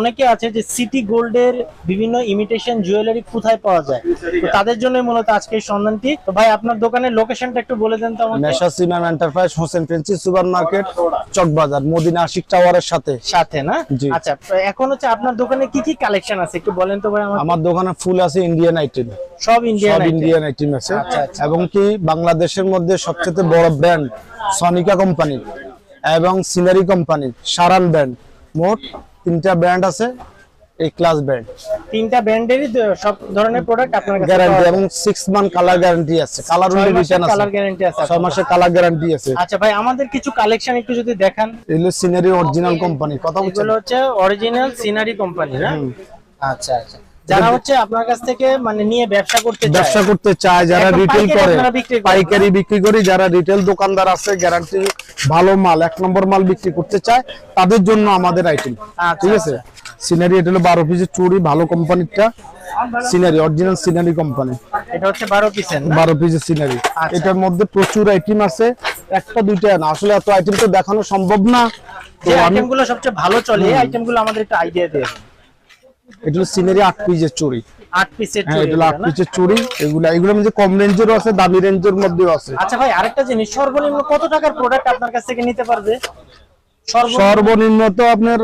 অনেকে আছে যে সিটি গোল্ডের বিভিন্ন ইমিটেশন জুয়েলারি কোথায় পাওয়া যায়? তো তাদের জন্য মূলত আজকে এই সন্ধানটি। তো ভাই আপনার দোকানের লোকেশনটা একটু বলে দেন তো আমাকে। নেশা সিনাম enterprise Hossain fancy super market Chawkbazar Madina Ashiq টাওয়ারের সাথে। সাথে না? আচ্ছা তো এখন হচ্ছে আপনার দোকানে কি কি কালেকশন আছে? একটু বলেন তো ভাই আমার আমার দোকানে ফুল আছে ইন্ডিয়ান আইটেম সব ইন্ডিয়ান সব ইন্ডিয়ান আইটেম আছে। আচ্ছা, আচ্ছা। এবং কি বাংলাদেশের মধ্যে সবচেয়ে বড় ব্র্যান্ড সনিকা কোম্পানি এবং সিনারি কোম্পানি সারান ব্র্যান্ড মোট তিনটা ব্র্যান্ড আছে এই ক্লাস ব্র্যান্ড তিনটা ব্র্যান্ডেরই সব ধরনের প্রোডাক্ট আপনার কাছে গ্যারান্টি এবং সিক্স মান্থ কালার গ্যারান্টি আছে। কালার উল্লে রিটার্ন আছে। কালার গ্যারান্টি আছে ছয় মাসের কালার গ্যারান্টি আছে। আচ্ছা ভাই আমাদের কিছু কালেকশন একটু যদি দেখান। এগুলো সিনারি অরিজিনাল কোম্পানি কথা বলছেন? এগুলো হচ্ছে অরিজিনাল সিনারি কোম্পানি না? আচ্ছা আচ্ছা। যারা হচ্ছে আপনার কাছ থেকে মানে নিয়ে ব্যবসা করতে চায়। ব্যবসা করতে চায় যারা রিটেল করে। পাইকারি বিক্রি করি যারা রিটেল দোকানদার আছে গ্যারান্টি ভালো মাল এক নম্বর মাল বিক্রি করতে চায় তাদের জন্য আমাদের আইটেম আচ্ছা, ঠিক আছে? সিনারি এটা হলো বারো পিসের চুড়ি ভালো কোম্পানিটা সিনারি অরিজিনাল সিনারি কোম্পানি এটা হচ্ছে বারো পিসের না? বারো পিসের সিনারি। এটার মধ্যে প্রচুর আইটেম আছে। একটা দুইটা না আসলে এত আইটেম তো দেখানো সম্ভব না। তো যে আমি আইটেমগুলো সবচেয়ে ভালো চলে এই আইটেমগুলো আমাদের একটু আইডিয়া দিয়ে। এটা হলো সিনারি আট পিসের চুড়ি। আট পিসের হ্যাঁ এটা আট পিসের চুড়ি এগুলা এগুলো মধ্যে কম রেঞ্জেরও আছে দামি রেঞ্জের মধ্যেও আছে। আচ্ছা ভাই আরেকটা জিনিস সর্বনিম্ন কত টাকার প্রোডাক্ট আপনার কাছ থেকে নিতে পারবে? সর্বনিম্ন সর্বনিম্ন তো আপনার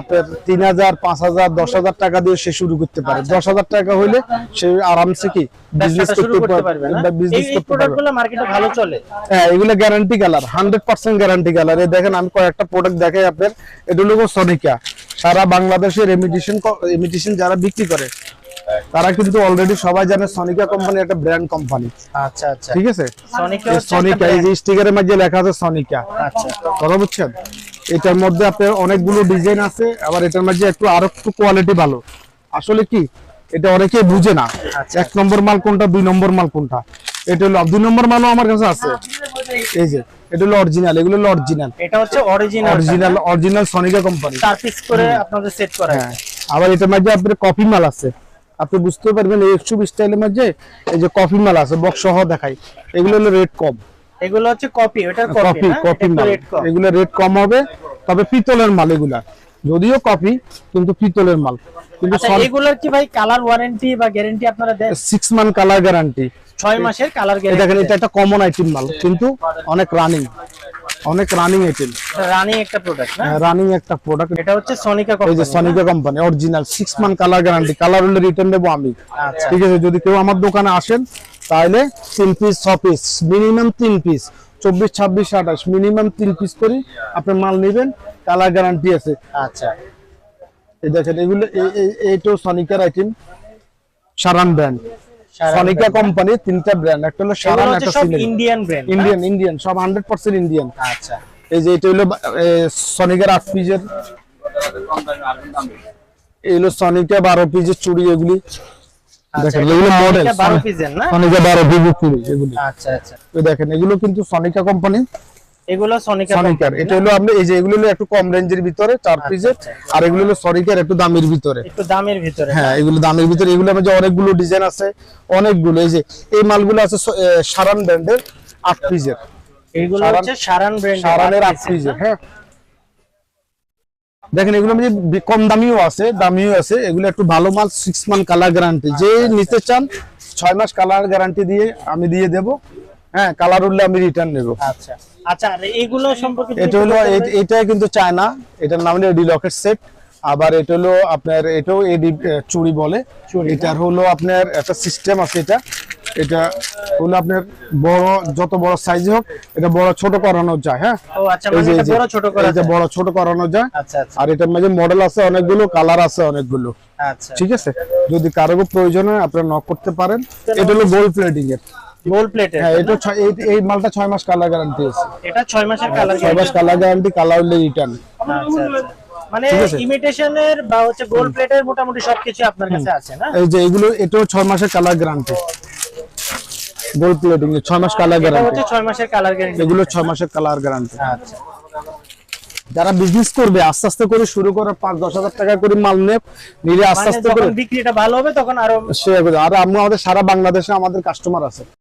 আপনার তিন হাজার পাঁচ হাজার দশ হাজার টাকা দিয়ে সে শুরু করতে পারে। দশ হাজার টাকা হইলে সে আরামসে কি বিজনেস করতে পারবে বিজনেস করতে পারবে। মার্কেটে ভালো চলে। হ্যাঁ এগুলো guarantee colour hundred percent guarantee colour এই দেখেন আমি কয়েকটা প্রোডাক্ট দেখাই আপনার। এটা হলো সনিকা সারা বাংলাদেশের রেমিটেশন রেমিটেশন যারা বিক্রি করে তারা কিন্তু অলরেডি সবাই জানে সনিকা কোম্পানি একটা ব্র্যান্ড কোম্পানি আচ্ছা আচ্ছা। ঠিক আছে? সনিকা এই যে স্টিকারের মধ্যে লেখা আছে সনিকা আচ্ছা। কথা বুঝছেন? এটার মধ্যে আপনার অনেকগুলো ডিজাইন আছে আবার এটার মধ্যে একটু আরও একটু কোয়ালিটি ভালো। আসলে কি? এটা অনেকে বুঝে না। এক নম্বর মাল কোনটা দুই নম্বর মাল কোনটা? এটা হলো দুই নম্বর মালও আমার কাছে আছে। এই যে এটা হলো অরিজিনাল এগুলো হলো অরিজিনাল এটা হচ্ছে original original original Sonika company চার পিস করে আপনাদের সেট করা হ্যাঁ। আবার এটার মধ্যে আপনার কপি মাল আছে। আপনি বুঝতে পারবেন এই একশো স্টাইলের মধ্যে এই যে কফি মাল আছে বক্স সহ দেখাই। এগুলো হলো রেট কম। এগুলো হচ্ছে কপি ওটার কপি কপি মাল। এগুলো রেট কম হবে তবে পিতলের মাল এগুলা। যদিও কপি কিন্তু পিতলের মাল। কিন্তু আচ্ছা এগুলোর কি ভাই কালার ওয়ারেন্টি বা গ্যারান্টি আপনারা দেন? সিক্স মান্থ কালার গ্যারান্টি ছয় মাসের কালার গ্যারান্টি দেখেন এটা একটা কমন আইটেম মাল কিন্তু অনেক রানিং অনেক রানিং আইটেম রানিং একটা প্রোডাক্ট না? রানিং একটা প্রোডাক্ট এটা হচ্ছে সনিকা এই যে company Sonika company original six month colour guarantee colour হলে রিটার্ন দেবো আমি। আচ্ছা। ঠিক আছে যদি কেউ আমার দোকানে আসেন তাহলে তিন পিস ছ পিস মিনিমাম তিন পিস চব্বিশ ছাব্বিশ আঠাশ মিনিমাম তিন পিস করি আপনি মাল নেবেন কালার গ্যারান্টি আছে। আচ্ছা। এই দেখেন এগুলো এই- এই- এইটাও সনিকার item Saran brand Sonika company তিনটা ব্র্যান্ড একটা হলো সারান একটা সব ইন্ডিয়ান ব্র্যান্ড ইন্ডিয়ান ইন্ডিয়ান সব হান্ড্রেড পার্সেন্ট ইন্ডিয়ান আচ্ছা। এই যে এটা হলো সনিকার আট পিসের এই হলো সনিকা বারো পিসের চুড়ি এগুলি। আচ্ছা, দেখেন এগুলো মডেল সনিকা 12 পিসের না? সনিকা বারো পিসের চুড়ি এগুলি। আচ্ছা আচ্ছা। এই দেখেন এগুলো কিন্তু সনিকা কোম্পানি এগুলো সনিকার এটা হলো আপনি এই যে এগুলো হলো একটু কম রেঞ্জের ভিতরে চার পিসের আর এগুলো হলো সনিকার একটু দামের ভিতরে। একটু দামের ভিতরে হ্যাঁ এগুলো দামের ভিতরে এগুলো মধ্যে অনেকগুলো ডিজাইন আছে অনেকগুলো এই যে এই মালগুলো আছে সারান ব্র্যান্ডের আট পিসের। এগুলো হচ্ছে সারান ব্র্যান্ড সারানের আট পিসের হ্যাঁ। দেখেন এগুলো মধ্যে কম দামিও আছে দামিও আছে এগুলো একটু ভালো মাল সিক্স মান্থ কালার গ্যারান্টি যে নিতে চান ছয় মাস কালার গ্যারান্টি দিয়ে আমি দিয়ে দেব। হ্যাঁ কালার উঠলে আমি রিটার্ন নেব। আচ্ছা। আচ্ছা আর এইগুলো সম্পর্কে যদি এটা হলো একটু বলতেন এ- এটা কিন্তু চায়না এটার নাম হলো এডি সেট আবার এটা হলো আপনার এটাও এডি চুড়ি বলে। এটার হলো আপনার একটা সিস্টেম আছে এটা। এটা হলো আপনার বড় যত বড় সাইজ হোক এটা বড় ছোট করানো যায় হ্যাঁ? ও আচ্ছা মানে এটা বড় ছোট করানো যায়। আচ্ছা আচ্ছা। আর এটার মধ্যে মডেল আছে অনেকগুলো কালার আছে অনেকগুলো। আচ্ছা। ঠিক আছে? যদি কারও প্রয়োজন হয় আপনারা নক করতে পারেন। এটা হলো গোল্ড প্লেটিং এর। গোল্ড প্লেটের হ্যাঁ এটা এই- মালটা ছয় মাস কালার গ্যারান্টি আছে। এটা 6 মাসের কালার ছয় মাস কালার গ্যারান্টি কালার হলে রিটার্ন আচ্ছা আচ্ছা। মানে ইমিটেশনের বা হচ্ছে গোল্ড প্লেটের মোটামুটি সবকিছু আপনার কাছে আছে না? এই যে এগুলো এটাও ছয় মাসের কালার গ্যারান্টি গোল্ড প্লেটিং এ ছয় মাস কালার এটা গ্যারান্টি হচ্ছে 6 মাসের কালার গ্যারান্টি এগুলো ছয় মাসের কালার গ্যারান্টি আচ্ছা। যারা বিজনেস করবে আস্তে আস্তে করে শুরু করে পাঁচ দশ হাজার টাকা করে মাল নেব নিলে আস্তে মানে আস্তে করে বিক্রিটা ভালো হবে তখন আরও সে আর আমরা আমাদের সারা বাংলাদেশে আমাদের কাস্টমার আছে।